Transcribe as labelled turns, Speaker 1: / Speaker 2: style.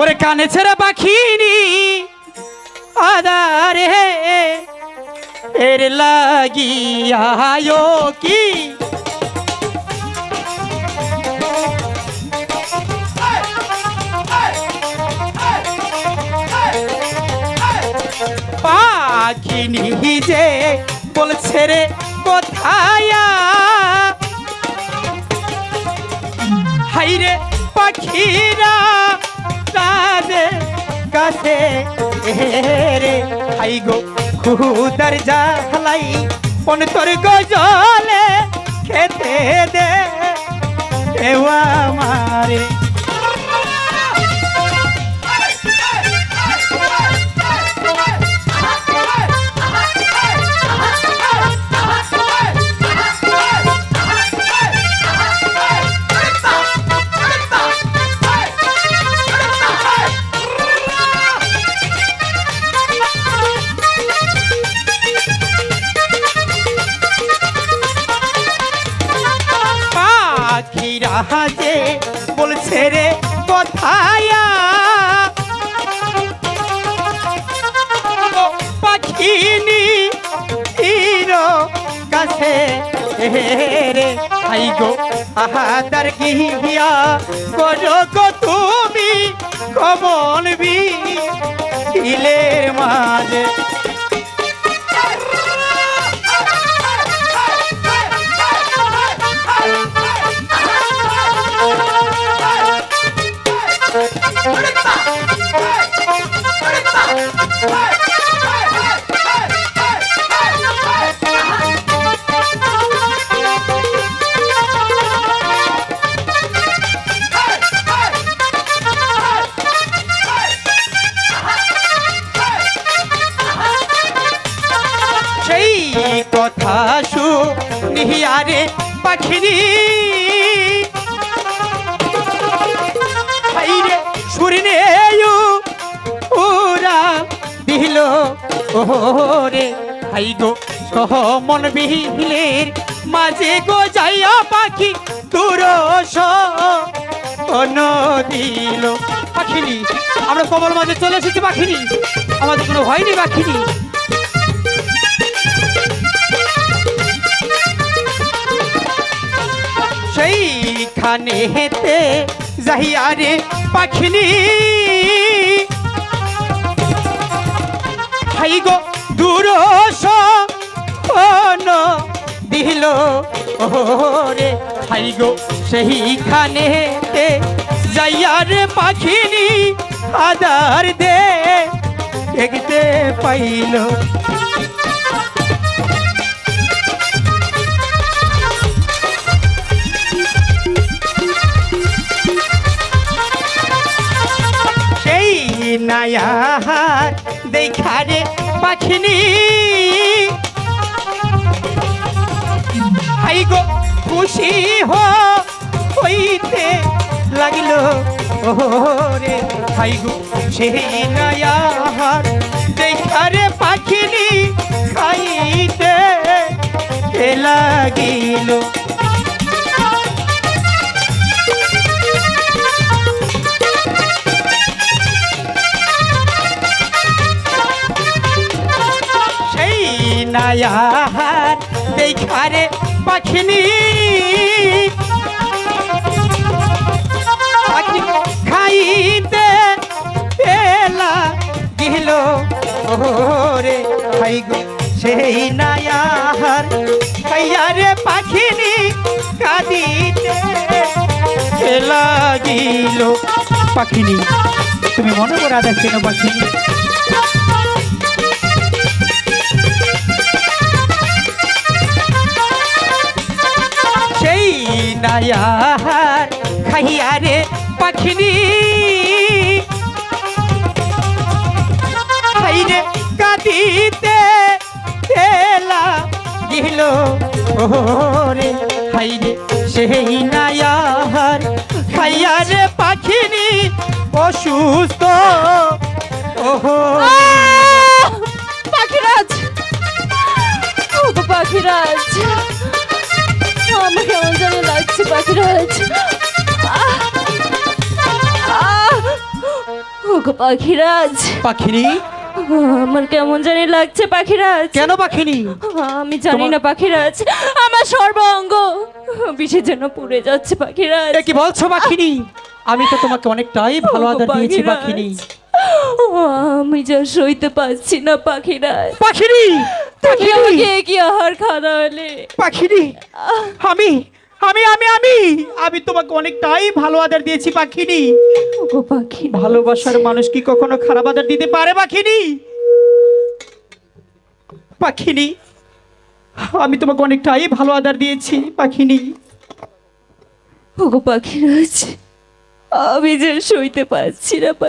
Speaker 1: ওরে কানে ছেড়ে পাখিনি, আদারে এর লাগিয়ায়ো কি? পাখি নিজে বলছে রে কোথায়? হাইরে পাখিরা। কানে কাছে। রে হাই গো খুদার জালাই পন তোর গজলে খেতে দে। দেওয়া মারে যে বলছে রে কোথায়। পাখিনি কাছে রে। হাই গো আহাদার গিয়া করো গো তুমি বি মাঝে কথা শুনিয়ারে পাখিরি ওরে, হাই গো মন বিহিলের মাঝে গো যাইয়া পাখি অন দিল পাখিনি, আমরা কবল মাঝে চলে এসেছি পাখিনি। আমাদের কোনো ভয় নেই পাখিনি। সেইখানে হেতে যাহিয়ারে পাখিনি। হাই গো দূরস দিল। ওরে হাই গো সেইখানে যাইয়ারে পাখিনি আদার দে দেখতে পাইল। নায়ার দেখারে পাখিনি। হাই গো, খুশি হো, হইতে লাগিল। ওরে, হাই গো সেই নায়ার দেখারে পাখিনি, খাইতে লাগিল। নায়ার দেখারে পাখিনি। পাখি খাইতে পেলা গিল। ওরে খাই গো, সেই নায়ার খাইয়ারে পাখিনি কাঁদিতে লাগিল পাখিনি, তুমি মনে করে আদেশ কেন পাখিনি? খাইয়ারে পাখিনি। হাইরে কাঁদিতে এলা গিল ওরে হাইরে সেই নায়ার খাইয়ারে পাখিনি, অসুস্থ। ওহো।
Speaker 2: পাখিরাজ, ও পাখিরাজ। আমার কেমন যেন লাগছে, পাখিরাজ। ওগো পাখিরাজ।
Speaker 1: পাখিনি
Speaker 2: আমার কেমন জানি লাগছে পাখিরাজ।
Speaker 1: কেন পাখিনি?
Speaker 2: আমি জানি না পাখিরাজ। আমার সর্বাঙ্গ। বিষে যেন পুড়ে যাচ্ছে পাখিরাজ।
Speaker 1: এ কি বলছো পাখিনি? আমি তো তোমাকে অনেকটাই ভালো আদর দিয়েছি পাখিনি।
Speaker 2: আমি যা সইতে পারছি না পাখিরাজ।
Speaker 1: পাখিনি?
Speaker 2: তুমি আমাকে কি আহার খাওয়া হলে
Speaker 1: পাখিনি? আমি আমি আমি আমি আমি তোমাকে অনেকটাই ভালো আদর দিয়েছি পাখিনি।
Speaker 2: ওগো পাখি
Speaker 1: ভালোবাসার মানুষ কি কখনো খারাপ আদর দিতে পারে পাখিনি? পাখিনি আমি তোমাকে অনেকটাই ভালো আদর দিয়েছি পাখিনি।
Speaker 2: ওগো পাখিরাজ আমি যে সইতে পারছি না পাখি